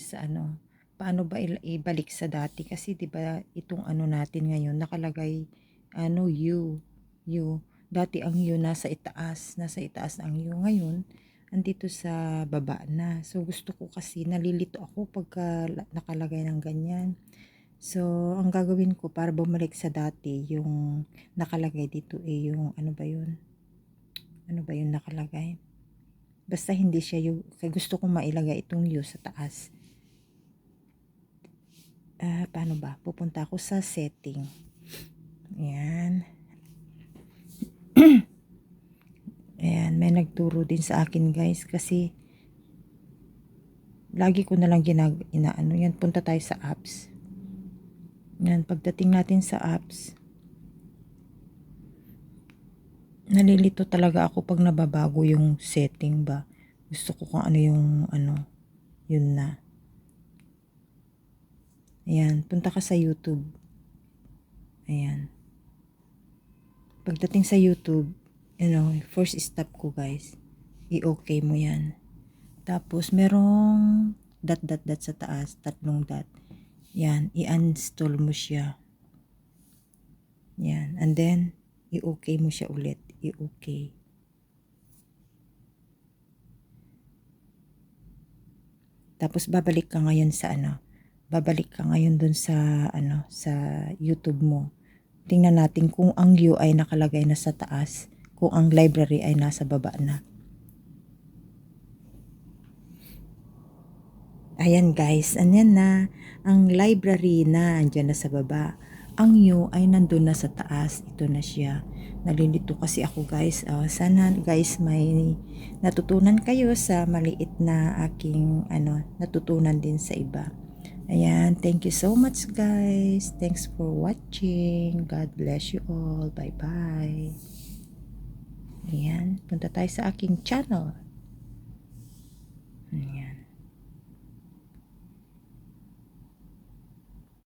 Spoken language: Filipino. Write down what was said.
sa ano, paano ba ibalik sa dati kasi 'di ba itong ano natin ngayon nakalagay ano U, U. Dati ang U nasa itaas, nasa itaas ang U ngayon andito sa baba na. So gusto ko kasi nalilito ako pagka la- nakalagay ng ganyan. So ang gagawin ko para bumalik sa dati yung nakalagay dito eh yung ano ba yun? Ano ba yun nakalagay? Basta hindi siya yung kaya gusto ko mailagay itong U sa taas. Ah, paano ba? Pupunta ako sa setting. Ayan. Ayan, may nagturo din sa akin guys kasi lagi ko na lang ginag inaano yan. Punta tayo sa apps. Yan, pagdating natin sa apps, nalilito talaga ako pag nababago yung setting ba. Gusto ko kung ano yung ano, yun na. Ayan, punta ka sa YouTube. Ayan. Pagdating sa YouTube, you know, first step ko guys, i-okay mo yan. Tapos, merong dot dot dot sa taas, tatlong dot. Yan, i-uninstall mo siya. Yan, and then, i-okay mo siya ulit. I-okay. Tapos babalik ka ngayon sa ano, babalik ka ngayon dun sa ano, sa YouTube mo. Tingnan natin kung ang ay nakalagay na sa taas, kung ang library ay nasa baba na. Ayan guys, anyan na. Ang library na andyan na sa baba. Ang new ay nandun na sa taas. Ito na siya. Nalilito kasi ako guys. Ah, sana guys may natutunan kayo sa maliit na aking ano, natutunan din sa iba. Ayan, thank you so much guys. Thanks for watching. God bless you all. Bye-bye. Ayan, punta tayo sa aking channel. Ayan.